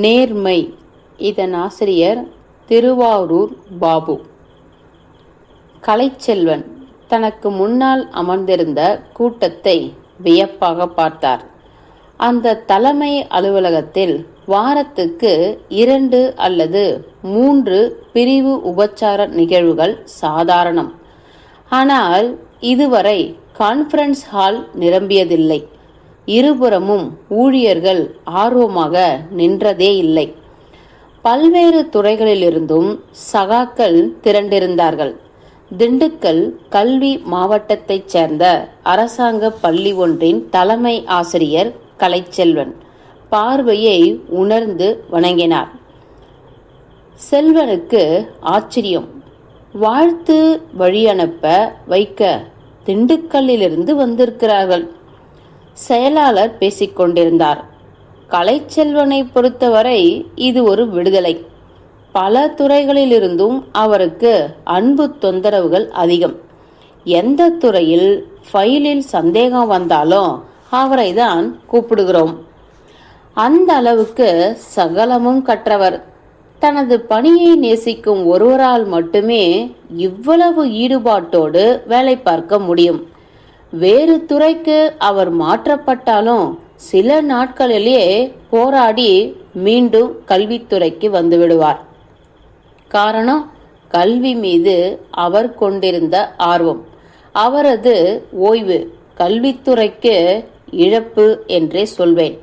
நேர்மை. இதன் ஆசிரியர் திருவாரூர் பாபு. கலைச்செல்வன் தனக்கு முன்னால் அமர்ந்திருந்த கூட்டத்தை வியப்பாக பார்த்தார். அந்த தலைமை அலுவலகத்தில் வாரத்துக்கு இரண்டு அல்லது மூன்று பிரிவு உபச்சார நிகழ்வுகள் சாதாரணம். ஆனால் இதுவரை கான்ஃபரன்ஸ் ஹால் நிரம்பியதில்லை. இருபுறமும் ஊழியர்கள் ஆர்வமாக நின்றதே இல்லை. பல்வேறு துறைகளிலிருந்தும் சகாக்கள் திரண்டிருந்தார்கள். திண்டுக்கல் கல்வி மாவட்டத்தைச் சேர்ந்த அரசாங்க பள்ளி ஒன்றின் தலைமை ஆசிரியர் கலைச்செல்வன் பார்வையை உணர்ந்து வணங்கினார். செல்வனுக்கு ஆச்சரியம். வாழ்த்து வழியனுப்ப வைக்க திண்டுக்கல்லிலிருந்து வந்திருக்கிறார்கள். செயலாளர் பேசிக்கொண்டிருந்தார். கலைச்செல்வனை பொறுத்தவரை இது ஒரு விடுதலை. பல துறைகளிலிருந்தும் அவருக்கு அன்பு தொந்தரவுகள் அதிகம். எந்த துறையில் ஃபைலில் சந்தேகம் வந்தாலும் அவரை தான் கூப்பிடுகிறோம். அந்த அளவுக்கு சகலமும் கற்றவர். தனது பணியை நேசிக்கும் ஒருவரால் மட்டுமே இவ்வளவு ஈடுபாட்டோடு வேலை பார்க்க முடியும். வேறு துறைக்கு அவர் மாற்றப்பட்டாலும் சில நாட்களிலேயே போராடி மீண்டும் கல்வித்துறைக்கு வந்து விடுவார் காரணம் கல்வி மீது அவர் கொண்டிருந்த ஆர்வம். அவரது ஓய்வு கல்வித்துறைக்கு இழப்பு என்றே சொல்வேன்.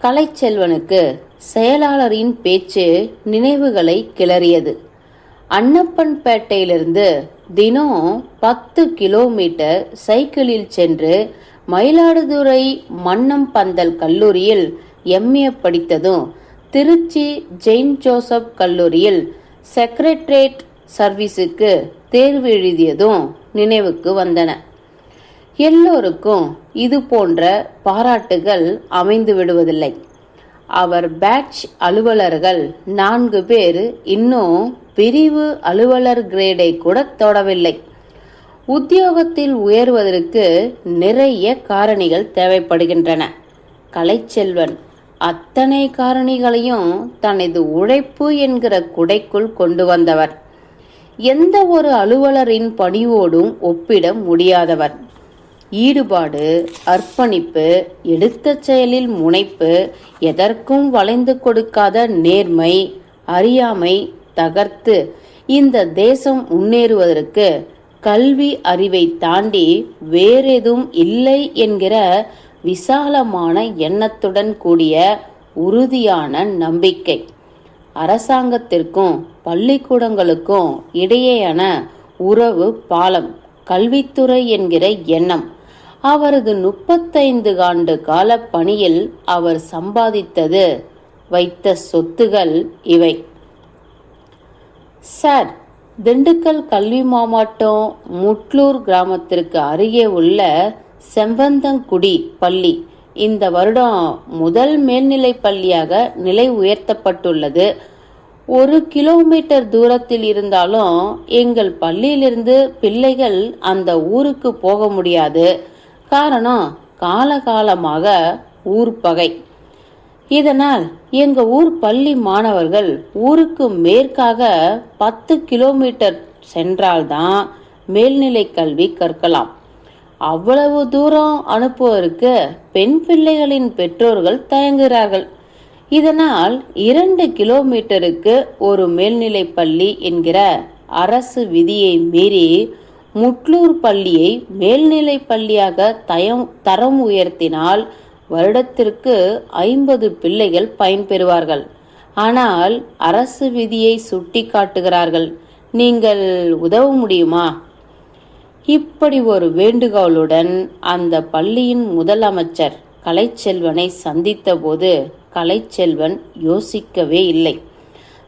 கலைச்செல்வனுக்கு செயலாளரின் பேச்சு நினைவுகளை கிளறியது. அன்னப்பன்பேட்டையிலிருந்து தினம் பத்து கிலோமீட்டர் சைக்கிளில் சென்று மயிலாடுதுறை மன்னம் பந்தல் கல்லூரியில் எம்ஏ படித்ததும் திருச்சி ஜெயின் ஜோசப் கல்லூரியில் செக்ரட்டரேட் சர்வீஸுக்கு தேர்வு எழுதியதும் நினைவுக்கு வந்தன. எல்லோருக்கும் இது போன்ற பாராட்டுகள் அமைந்து விடுவதில்லை அவர் பேட்ச் அலுவலர்கள் நான்கு பேர் இன்னும் பிரிவு அலுவலர் கிரேடை கூட தொடவில்லை. உத்தியோகத்தில் உயர்வதற்கு நிறைய காரணிகள் தேவைப்படுகின்றன. கலைச்செல்வன் அத்தனை காரணிகளையும் தனது உழைப்பு என்கிற குடைக்குள் கொண்டு வந்தவர். எந்த ஒரு அலுவலரின் பணிவோடும் ஒப்பிட முடியாதவர். ஈடுபாடு அர்ப்பணிப்பு எடுத்த செயலில் முனைப்பு எதற்கும் வளைந்து கொடுக்காத நேர்மை அறியாமை தகர்த்து இந்த தேசம் முன்னேறுவதற்கு கல்வி அறிவை தாண்டி வேறெதும் இல்லை என்கிற விசாலமான எண்ணத்துடன் கூடிய உறுதியான நம்பிக்கை. அரசாங்கத்திற்கும் பள்ளிக்கூடங்களுக்கும் இடையேயான உறவு பாலம் கல்வித்துறை என்கிற எண்ணம். அவரது முப்பத்தைந்து ஆண்டு கால பணியில் அவர் சம்பாதித்தது வைத்த சொத்துகள் இவை. சார் திண்டுக்கல் கல்வி மாவட்டம் முட்லூர் கிராமத்திற்கு அருகே உள்ள செம்பந்தங்குடி பள்ளி. இந்த வருடம் முதல் மேல்நிலை பள்ளியாக நிலை உயர்த்தப்பட்டுள்ளது. ஒரு கிலோமீட்டர் தூரத்தில் இருந்தாலும் எங்கள் பள்ளியிலிருந்து பிள்ளைகள் அந்த ஊருக்கு போக முடியாது. காரணம் காலகாலமாக ஊர் பகை. இதனால் எங்க ஊர் பள்ளி மாணவர்கள் ஊருக்கு மேற்காக பத்து கிலோமீட்டர் சென்றால்தான் மேல்நிலை கல்வி கற்கலாம். அவ்வளவு தூரம் அனுப்புவதற்கு பெண் பிள்ளைகளின் பெற்றோர்கள் தயங்குகிறார்கள். இதனால் இரண்டு கிலோமீட்டருக்கு ஒரு மேல்நிலை பள்ளி என்கிற அரசு விதியை மீறி முட்லூர் பள்ளியை மேல்நிலை பள்ளியாக தயம் தரம் உயர்த்தினால் வருடத்திற்கு ஐம்பது பிள்ளைகள் பயன்பெறுவார்கள் ஆனால் அரசு விதியை சுட்டி காட்டுகிறார்கள். நீங்கள் உதவ முடியுமா? இப்படி ஒரு வேண்டுகோளுடன் அந்த பள்ளியின் முதலமைச்சர் கலைச்செல்வனை சந்தித்தபோது கலைச்செல்வன் யோசிக்கவே இல்லை.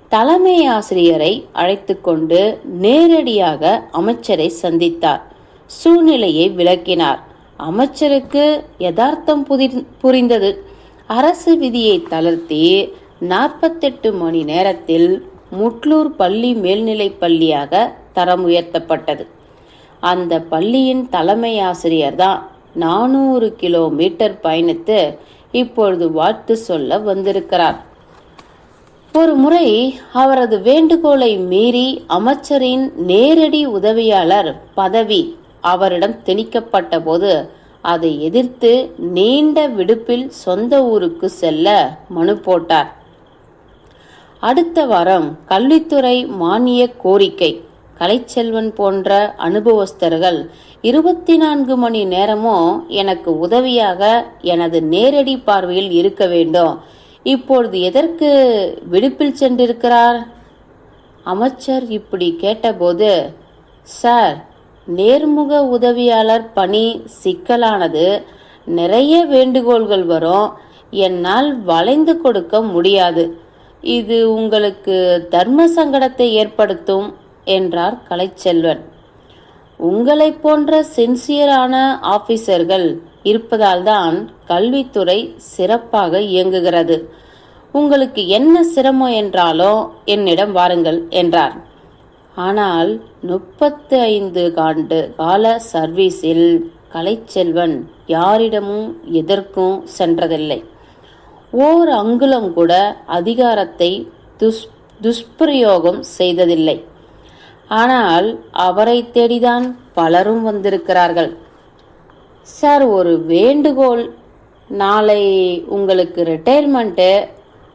தலைமை ஆசிரியரை அழைத்து கொண்டு நேரடியாக அமைச்சரை சந்தித்தார். சூழ்நிலையை விளக்கினார். அமைச்சருக்கு யதார்த்தம் புதி- புரிந்தது. அரசு விதியை தளர்த்தி நாற்பத்தெட்டு மணி நேரத்தில் முட்லூர் பள்ளி மேல்நிலைப் பள்ளியாக தரம் உயர்த்தப்பட்டது. அந்த பள்ளியின் தலைமை ஆசிரியர் தான் நானூறு கிலோமீட்டர் பயணித்து இப்பொழுது வாழ்த்து சொல்ல வந்திருக்கிறார். ஒரு முறை அவரது வேண்டுகோளை மீறி அமைச்சரின் நேரடி உதவியாளர் பதவி அவரிடம் திணிக்கப்பட்ட போது அதை எதிர்த்து நீண்ட விடுப்பில் சொந்த ஊருக்கு செல்ல மனு போட்டார். அடுத்த வாரம் கல்வித்துறை மானிய கோரிக்கை கலைச்செல்வன் போன்ற அனுபவஸ்தர்கள் இருபத்தி நான்கு மணி நேரமும் எனக்கு உதவியாக எனது நேரடி பார்வையில் இருக்க வேண்டும் இப்பொழுது எதற்கு விடுப்பில் சென்றிருக்கிறார்? அமைச்சர் இப்படி கேட்டபோது சார் நேர்முக உதவியாளர் பணி சிக்கலானது நிறைய வேண்டுகோள்கள் வரும் என்னால் வளைந்து கொடுக்க முடியாது. இது உங்களுக்கு தர்ம சங்கடத்தை ஏற்படுத்தும் என்றார் கலைச்செல்வன். உங்களைப் போன்ற சின்சியரான ஆபீசர்கள் இருப்பதால்தான் கல்வித்துறை சிறப்பாக இயங்குகிறது. உங்களுக்கு என்ன சிரமம் என்றாலோ என்னிடம் வாருங்கள் என்றார். ஆனால் முப்பத்து ஐந்து ஆண்டு கால சர்வீஸில் கலைச்செல்வன் யாரிடமும் எதற்கும் சென்றதில்லை. ஓர் அங்குலம் கூட அதிகாரத்தை துஷ் துஷ்பிரயோகம் செய்ததில்லை. ஆனால் அவரை தேடிதான் பலரும் வந்திருக்கிறார்கள். சார் ஒரு வேண்டுகோள். நாளை உங்களுக்கு ரிட்டையர்மெண்ட்டு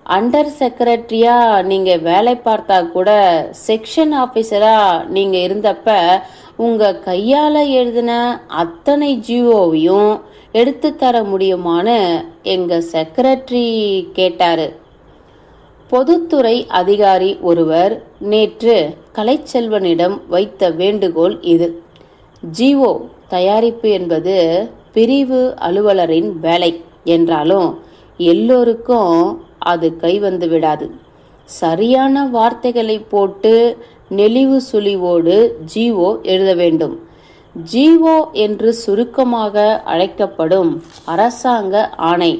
அண்டர் செக்ரட்டரியாக நீங்கள் வேலை பார்த்தா கூட செக்ஷன் ஆஃபீஸராக நீங்கள் இருந்தப்ப உங்கள் கையால் எழுதின அத்தனை ஜியோவையும் எடுத்து தர முடியுமான்னு எங்கள் செக்ரட்டரி கேட்டார். பொதுத்துறை அதிகாரி ஒருவர் நேற்று கலைச்செல்வனிடம் வைத்த வேண்டுகோள் இது. ஜிஓ தயாரிப்பு என்பது பிரிவு அலுவலரின் வேலை என்றாலும் எல்லோருக்கும் அது கை வந்து விடாது. சரியான வார்த்தைகளை போட்டு நெளிவு சுழிவோடு ஜிஓ எழுத வேண்டும். ஜிஓ என்று சுருக்கமாக அழைக்கப்படும் அரசாங்க ஆணை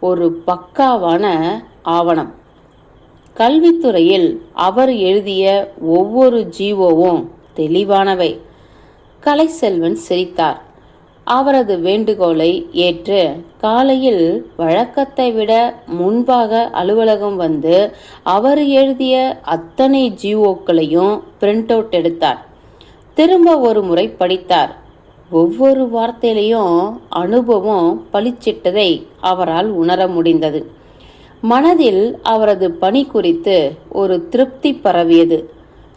ஒரு பக்காவான ஆவணம். கல்வித்துறையில் அவர் எழுதிய ஒவ்வொரு ஜீவோவும் தெளிவானவை. கலைசெல்வன் சிரித்தார். அவரது வேண்டுகோளை ஏற்று காலையில் வழக்கத்தை விட முன்பாக அலுவலகம் வந்து அவர் எழுதிய அத்தனை ஜிஓக்களையும் பிரிண்ட் அவுட் எடுத்தார். திரும்ப ஒரு முறை படித்தார். ஒவ்வொரு வார்த்தையிலையும் அனுபவம் பளிச்சிட்டதை அவரால் உணர முடிந்தது. மனதில் அவரது பணி குறித்து ஒரு திருப்தி பரவியது.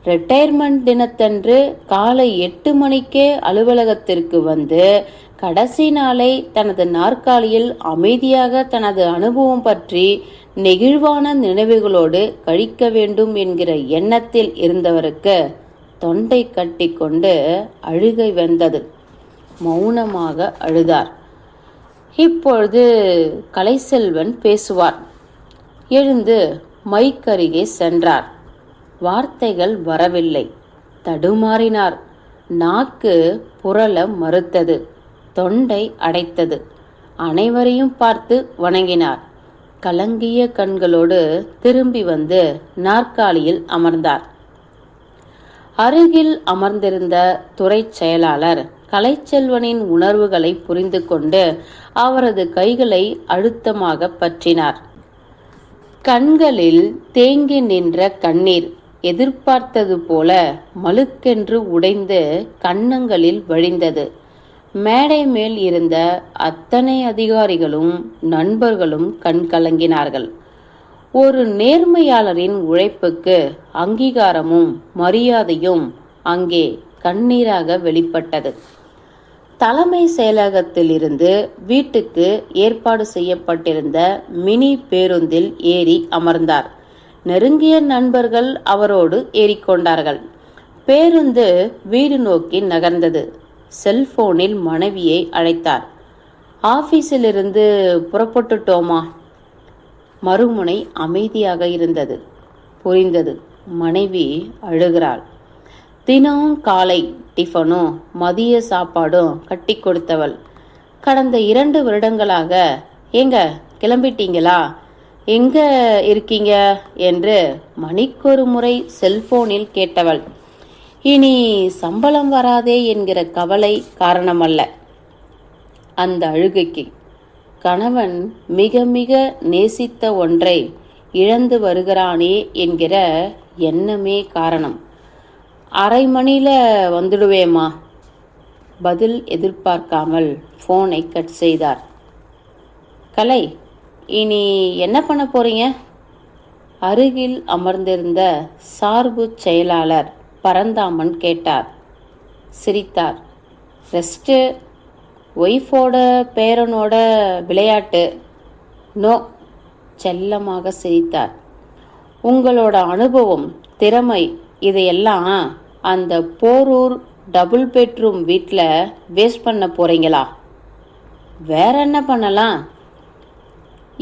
ரிட்டையர்மெண்ட் தினத்தன்று காலை எட்டு மணிக்கே அலுவலகத்திற்கு வந்து கடைசி நாளை தனது நாற்காலியில் அமைதியாக தனது அனுபவம் பற்றி நெகிழ்வான நினைவுகளோடு கழிக்க வேண்டும் என்கிற எண்ணத்தில் இருந்தவருக்கு தொண்டை கட்டிக்கொண்டு அழுகை வந்தது. மௌனமாக அழுதார். இப்பொழுது கலைசெல்வன் பேசுவார். எழுந்து மைக் அருகே சென்றார். வார்த்தைகள் வரவில்லை. தடுமாறினார். நாக்கு புரள மறுத்தது. தொண்டை அடைத்தது. அனைவரையும் பார்த்து வணங்கினார். கலங்கிய கண்களோடு திரும்பி வந்து நாற்காலியில் அமர்ந்தார். அருகில் அமர்ந்திருந்த துறை செயலாளர் கலைச்செல்வனின் உணர்வுகளை புரிந்து கொண்டு அவரது கைகளை அழுத்தமாக பற்றினார். கண்களில் தேங்கி நின்ற கண்ணீர் எதிர்பார்த்தது போல மழுக்கென்று உடைந்து கன்னங்களில் வழிந்தது. மேடை மேல் இருந்த அத்தனை அதிகாரிகளும் நண்பர்களும் கண் கலங்கினார்கள். ஒரு நேர்மையாளரின் உழைப்புக்கு அங்கீகாரமும் மரியாதையும் அங்கே கண்ணீராக வெளிப்பட்டது. தலைமை செயலகத்திலிருந்து வீட்டுக்கு ஏற்பாடு செய்யப்பட்டிருந்த மினி பேருந்தில் ஏறி அமர்ந்தார். நெருங்கிய நண்பர்கள் அவரோடு ஏறிக்கொண்டார்கள். பேருந்து வீடு நோக்கி நகர்ந்தது. செல்போனில் மனைவியை அழைத்தார். ஆபீஸிலிருந்து புறப்பட்டுட்டோமா? மறுமுனை அமைதியாக இருந்தது. புரிந்தது. மனைவி அழுகிறாள். தினம் காலை டிஃபனும் மதிய சாப்பாடும் கட்டி கொடுத்தவள். கடந்த இரண்டு வருடங்களாக எங்க கிளம்பிட்டீங்களா? எங்க இருக்கீங்க? என்று மணிக்கொரு முறை செல்போனில் கேட்டவள். இனி சம்பளம் வராதே என்கிற கவலை காரணமல்ல. அந்த அழுகைக்கு கணவன் மிக மிக நேசித்த ஒன்றை இழந்து வருகிறானே என்கிற எண்ணமே காரணம். அரை மணியில் வந்துடுவேமா பதில் எதிர்பார்க்காமல் ஃபோனை கட் செய்தார். கலை இனி என்ன பண்ண போறீங்க? அருகில் அமர்ந்திருந்த சார்பு செயலாளர் பரந்தாமன் கேட்டார். சிரித்தார். ரெஸ்ட்டு ஒய்ஃபோட பேரனோட விளையாட்டு. நோ செல்லமாக சிரித்தார். உங்களோட அனுபவம் திறமை இதையெல்லாம் அந்த போரூர் டபுள் பெட்ரூம் வீட்டில் வேஸ்ட் பண்ண போறீங்களா? வேற என்ன பண்ணலாம்?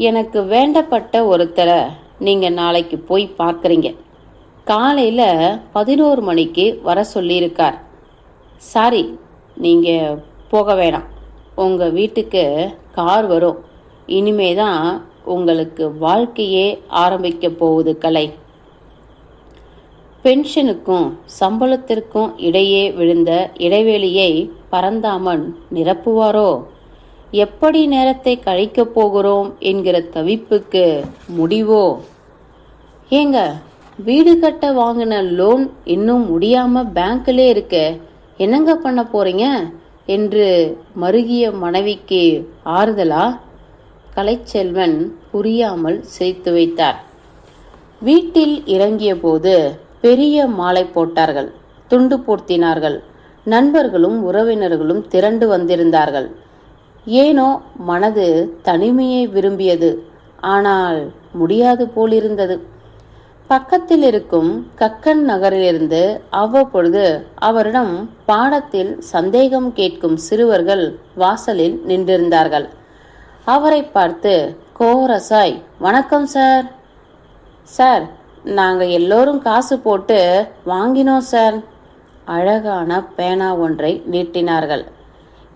எனக்கு வேண்டப்பட்ட ஒருத்தரை நீங்கள் நாளைக்கு போய் பார்க்குறீங்க. காலையில் பதினோரு மணிக்கு வர சொல்லியிருக்கார். சாரி நீங்கள் போக வேணாம். உங்கள் வீட்டுக்கு கார் வரும். இனிமே தான் உங்களுக்கு வாழ்க்கையே ஆரம்பிக்க போகுது கலை. பென்ஷனுக்கும் சம்பளத்திற்கும் இடையே விழுந்த இடைவெளியை பரந்தாமன் நிரப்புவாரோ? எப்படி நேரத்தை கழிக்கப் போகிறோம் என்கிற தவிப்புக்கு முடிவோ? ஏங்க வீடு கட்ட வாங்கின லோன் இன்னும் முடியாம பேங்க்லே இருக்கு என்னங்க பண்ண போறீங்க? என்று மருகிய மனைவிக்கு ஆறுதலா? கலைச்செல்வன் புரியாமல் சிரித்து வைத்தார். வீட்டில் இறங்கிய போது பெரிய மாலை போட்டார்கள். துண்டு போர்த்தினார்கள். நண்பர்களும் உறவினர்களும் திரண்டு வந்திருந்தார்கள். ஏனோ மனது தனிமையை விரும்பியது ஆனால் முடியாது போலிருந்தது. பக்கத்தில் இருக்கும் கக்கன் நகரிலிருந்து அவ்வப்பொழுது அவரிடம் பாடத்தில் சந்தேகம் கேட்கும் சிறுவர்கள் வாசலில் நின்றிருந்தார்கள். அவரை பார்த்து கோரசாய் வணக்கம் சார். சார் நாங்கள் எல்லோரும் காசு போட்டு வாங்கினோம் சார். அழகான பேனா ஒன்றை நீட்டினார்கள்.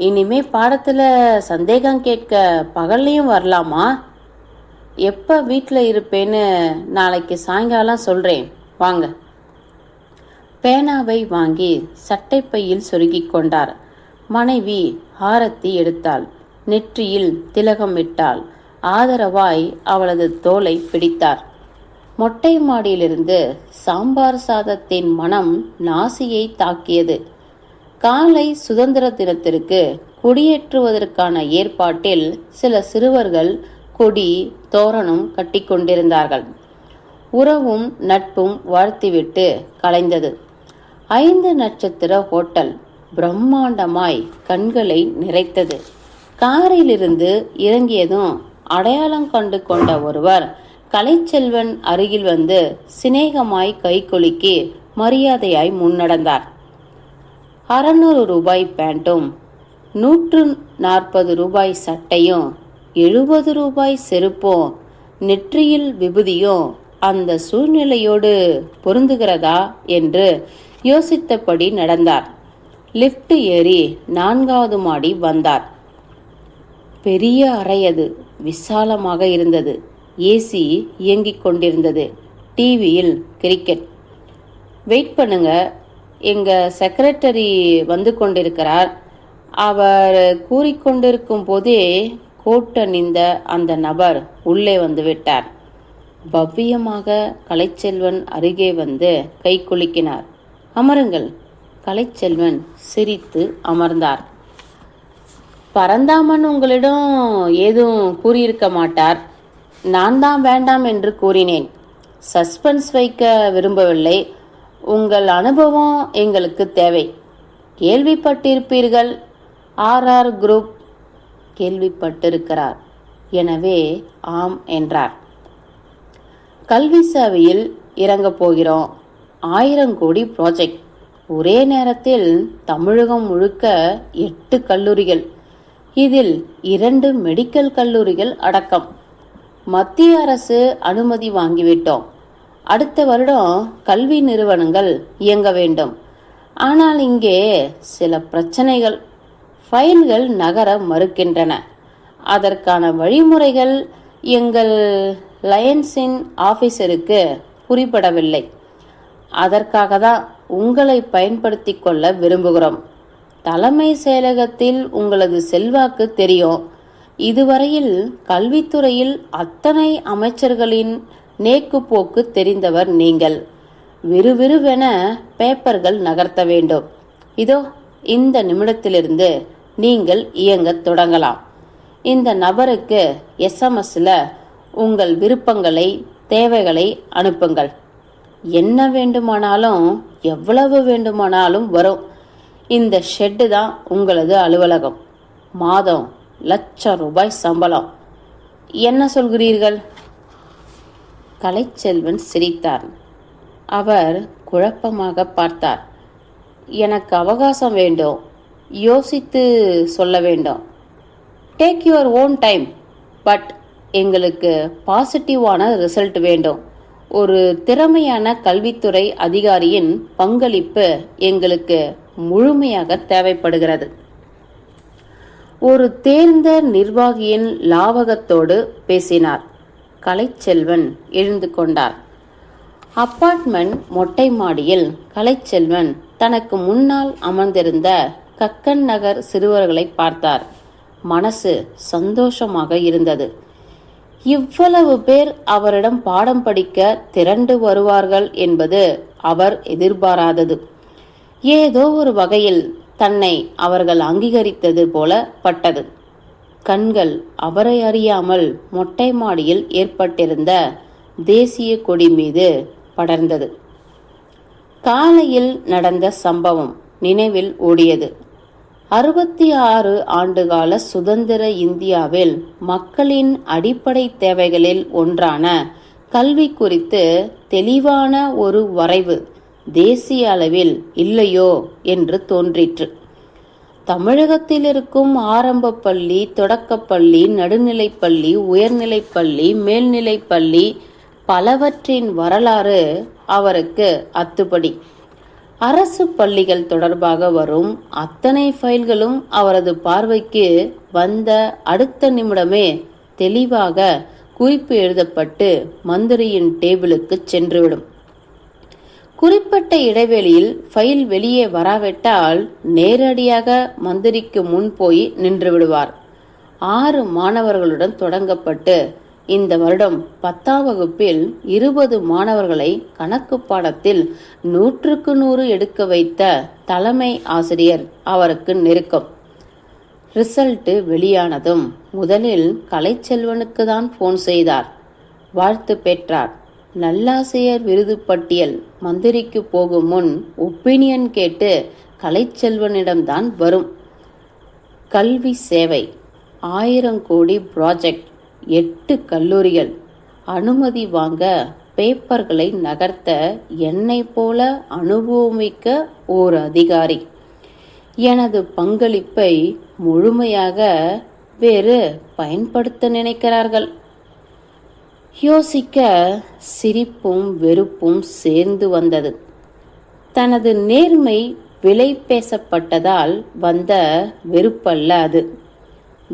இனிமே பாடத்தில் சந்தேகம் கேட்க பகல்லையும் வரலாமா? எப்போ வீட்டில் இருப்பேன்னு நாளைக்கு சாயங்காலம் சொல்கிறேன் வாங்க. பேனாவை வாங்கி சட்டைப்பையில் சொருகி கொண்டார். மனைவி ஆரத்தி எடுத்தாள். நெற்றியில் திலகம் விட்டாள் ஆதரவாய் அவளது தோலை பிடித்தார். மொட்டை மாடியிலிருந்து சாம்பார் சாதத்தின் மனம் நாசியை தாக்கியது. காலை சுதந்திர தினத்திற்கு குடியேற்றுவதற்கான ஏற்பாட்டில் சில சிறுவர்கள் கொடி தோரணம் கட்டிக்கொண்டிருந்தார்கள் உறவும் நட்பும் வாழ்த்திவிட்டு கலைந்தது. ஐந்து நட்சத்திர ஹோட்டல் பிரம்மாண்டமாய் கண்களை நிறைத்தது. காரிலிருந்து இறங்கியதும் அடையாளம் கண்டு கொண்ட ஒருவர் கலைச்செல்வன் அருகில் வந்து சிநேகமாய் கைகுலுக்கி மரியாதையாய் முன்னடந்தார். அறநூறு ரூபாய் பேண்ட்டும் நூற்று நாற்பது ரூபாய் சட்டையும் எழுபது ரூபாய் செருப்பும் நெற்றியில் விபூதியும் அந்த சூழ்நிலையோடு பொருந்துகிறதா என்று யோசித்தபடி நடந்தார். லிஃப்ட் ஏறி நான்காவது மாடி வந்தார். பெரிய அறை அது விசாலமாக இருந்தது. ஏசி இயங்கிக் கொண்டிருந்தது. டிவியில் கிரிக்கெட். வெயிட் பண்ணுங்க எங்க செக்ரட்டரி வந்து கொண்டிருக்கிறார். அவர் கூறிக்கொண்டிருக்கும் போதே கோட் அணிந்த அந்த நபர் உள்ளே வந்து விட்டார். பவ்யமாக கலைச்செல்வன் அருகே வந்து கை குலுக்கினார். அமருங்கள். கலைச்செல்வன் சிரித்து அமர்ந்தார். பரந்தாமன் உங்களிடம் ஏதும் கூறியிருக்க மாட்டார். நான் தான் வேண்டாம் என்று கூறினேன். சஸ்பென்ஸ் வைக்க விரும்பவில்லை. உங்கள் அனுபவம் எங்களுக்கு தேவை. கேள்விப்பட்டிருப்பீர்கள். ஆர்ஆர் குரூப் கேள்விப்பட்டிருக்கிறார். எனவே ஆம் என்றார். கல்வி சேவையில் இறங்கப் போகிறோம். ஆயிரம் கோடி ப்ராஜெக்ட் ஒரே நேரத்தில் தமிழகம் முழுக்க எட்டு கல்லூரிகள். இதில் இரண்டு மெடிக்கல் கல்லூரிகள் அடக்கம். மத்திய அரசு அனுமதி வாங்கிவிட்டோம். அடுத்த வருடம் கல்வி நிறுவனங்கள் இயங்க வேண்டும். ஆனால் இங்கே சில பிரச்சனைகள். ஃபைன்கள் நகர மறுக்கின்றன. அதற்கான வழிமுறைகள் எங்கள் லயன்ஸின் ஆபீசருக்கு குறிப்பிடவில்லை. அதற்காக தான் உங்களை பயன்படுத்தி கொள்ள விரும்புகிறோம். தலைமை செயலகத்தில் உங்களது செல்வாக்கு தெரியும். இதுவரையில் கல்வித்துறையில் அத்தனை அமைச்சர்களின் நேக்கு போக்கு தெரிந்தவர் நீங்கள். விறுவிறுவென பேப்பர்கள் நகர்த்த வேண்டும். இதோ இந்த நிமிடத்திலிருந்து நீங்கள் இயங்கத் தொடங்கலாம். இந்த நபருக்கு எஸ்எம்எஸ்ல உங்கள் விருப்பங்களை தேவைகளை அனுப்புங்கள். என்ன வேண்டுமானாலும் எவ்வளவு வேண்டுமானாலும் வரும். இந்த ஷெட்டு தான் உங்களது அலுவலகம். மாதம் லட்சம் ரூபாய் சம்பளம். என்ன சொல்கிறீர்கள்? கலைச்செல்வன் சிரித்தார். அவர் குழப்பமாக பார்த்தார். எனக்கு அவகாசம் வேண்டும். யோசித்து சொல்ல வேண்டும். Take your own time but எங்களுக்கு பாசிட்டிவான ரிசல்ட் வேண்டும். ஒரு திறமையான கல்வித்துறை அதிகாரியின் பங்களிப்பு எங்களுக்கு முழுமையாக தேவைப்படுகிறது ஒரு தேர்ந்த நிர்வாகியின் லாவகத்தோடு பேசினார். கலைச்செல்வன் எழுந்து கொண்டார். அப்பார்ட்மெண்ட் மொட்டை மாடியில் கலைச்செல்வன் தனக்கு முன்னால் அமர்ந்திருந்த கக்கன் நகர் சிறுவர்களை பார்த்தார். மனசு சந்தோஷமாக இருந்தது. இவ்வளவு பேர் அவரிடம் பாடம் படிக்க திரண்டு வருவார்கள் என்பது அவர் எதிர்பாராதது. ஏதோ ஒரு வகையில் தன்னை அவர்கள் அங்கீகரித்தது போல பட்டது. கண்கள் அவரை அறியாமல் மொட்டை மாடியில் ஏற்பட்டிருந்த தேசிய கொடி மீது படர்ந்தது. காலையில் நடந்த சம்பவம் நினைவில் ஓடியது. அறுபத்தி ஆறு ஆண்டுகால சுதந்திர இந்தியாவில் மக்களின் அடிப்படை தேவைகளில் ஒன்றான கல்வி குறித்து தெளிவான ஒரு வரைவு தேசிய அளவில் இல்லையோ என்று தோன்றிற்று. தமிழகத்தில் இருக்கும் ஆரம்ப பள்ளி தொடக்கப்பள்ளி நடுநிலைப்பள்ளி உயர்நிலைப்பள்ளி மேல்நிலைப்பள்ளி பலவற்றின் வரலாறு அவருக்கு அத்துப்படி. அரசு பள்ளிகள் தொடர்பாக வரும் அத்தனை ஃபைல்களும் அவரது பார்வைக்கு வந்த அடுத்த நிமிடமே தெளிவாக குறிப்பு எழுதப்பட்டு மந்திரியின் டேபிளுக்கு சென்றுவிடும். குறிப்பிட்ட இடைவெளியில் ஃபைல் வெளியே வராவிட்டால் நேரடியாக மந்திரிக்கு முன் போய் நின்று விடுவார். ஆறு மாணவர்களுடன் தொடங்கப்பட்டு இந்த வருடம் பத்தாம் வகுப்பில் இருபது மாணவர்களை கணக்கு பாடத்தில் நூற்றுக்கு நூறு எடுக்க வைத்த தலைமை ஆசிரியர் அவருக்கு நெருக்கம். ரிசல்ட்டு வெளியானதும் முதலில் கலைச்செல்வனுக்கு தான் ஃபோன் செய்தார். வாழ்த்து பெற்றார். நல்லாசிரியர் விருது பட்டியல் மந்திரிக்கு போகும் முன் ஒப்பீனியன் கேட்டு கலைச்செல்வனிடம்தான் வரும். கல்வி சேவை ஆயிரம் கோடி ப்ராஜெக்ட் எட்டு கல்லூரிகள். அனுமதி வாங்க பேப்பர்களை நகர்த்த என்னை போல அனுபவமிக்க ஓர் அதிகாரி. எனது பங்களிப்பை முழுமையாக வேறு பயன்படுத்த நினைக்கிறார்கள். யோசிக்க சிரிப்பும் வெறுப்பும் சேர்ந்து வந்தது. தனது நேர்மை விலை பேசப்பட்டதால் வந்த வெறுப்பல்ல அது.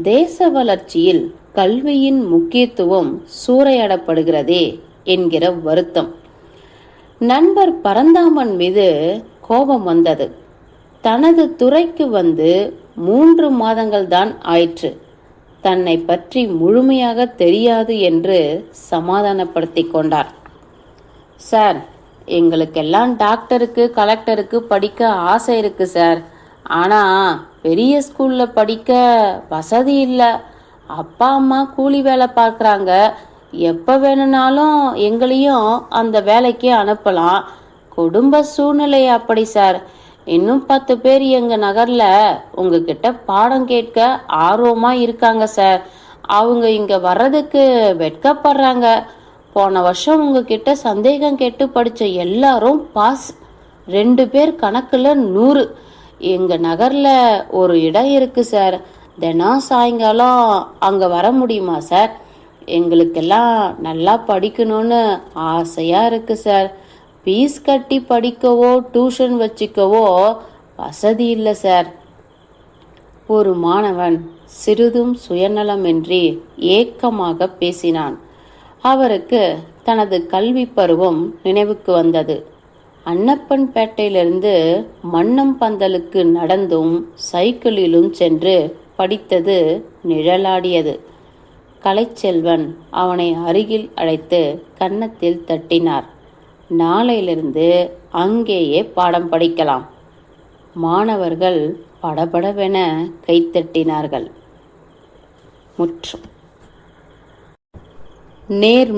தேச வளர்ச்சியில் கல்வியின் முக்கியத்துவம் சூறையாடப்படுகிறதே என்கிற வருத்தம். நண்பர் பரந்தாமன் மீது கோபம் வந்தது. தனது துறைக்கு வந்து மூன்று மாதங்கள் தான் ஆயிற்று. தன்னை பற்றி முழுமையாக தெரியாது என்று சமாதானப்படுத்தி கொண்டார். சார் எங்களுக்கெல்லாம் டாக்டருக்கு கலெக்டருக்கு படிக்க ஆசை இருக்கு சார். ஆனா பெரிய ஸ்கூல்ல படிக்க வசதி இல்லை. அப்பா அம்மா கூலி வேலை பார்க்குறாங்க. எப்போ வேணும்னாலும் எங்களையும் அந்த வேலைக்கு அனுப்பலாம். குடும்ப சூழ்நிலை அப்படி சார். இன்னும் பத்து பேர் எங்க நகர்ல உங்ககிட்ட பாடம் கேட்க ஆர்வமா இருக்காங்க சார். அவங்க இங்க வர்றதுக்கு வெட்கப்படுறாங்க. போன வருஷம் உங்ககிட்ட சந்தேகம் கேட்டு படிச்ச எல்லாரும் பாஸ். ரெண்டு பேர் கணக்குல நூறு. எங்க நகர்ல ஒரு இடம் இருக்கு சார். தினம் சாயங்காலம் அங்க வர முடியுமா சார்? எங்களுக்கெல்லாம் நல்லா படிக்கணும்னு ஆசையா இருக்கு சார். ஃபீஸ் கட்டி படிக்கவோ டியூஷன் வச்சுக்கவோ வசதி இல்லை சார் ஒரு மாணவன் சிறிதும் சுயநலமின்றி ஏக்கமாக பேசினான். அவருக்கு தனது கல்வி பருவம் நினைவுக்கு வந்தது. அன்னப்பன்பேட்டையிலிருந்து மன்னம் பந்தலுக்கு நடந்தும் சைக்கிளிலும் சென்று படித்தது நிழலாடியது. கலைச்செல்வன் அவனை அருகில் அழைத்து கன்னத்தில் தட்டினார். நாளையிலிருந்து அங்கேயே பாடம் படிக்கலாம். மாணவர்கள் படபடவென கைத்தட்டினார்கள். முற்றும். நேர்மை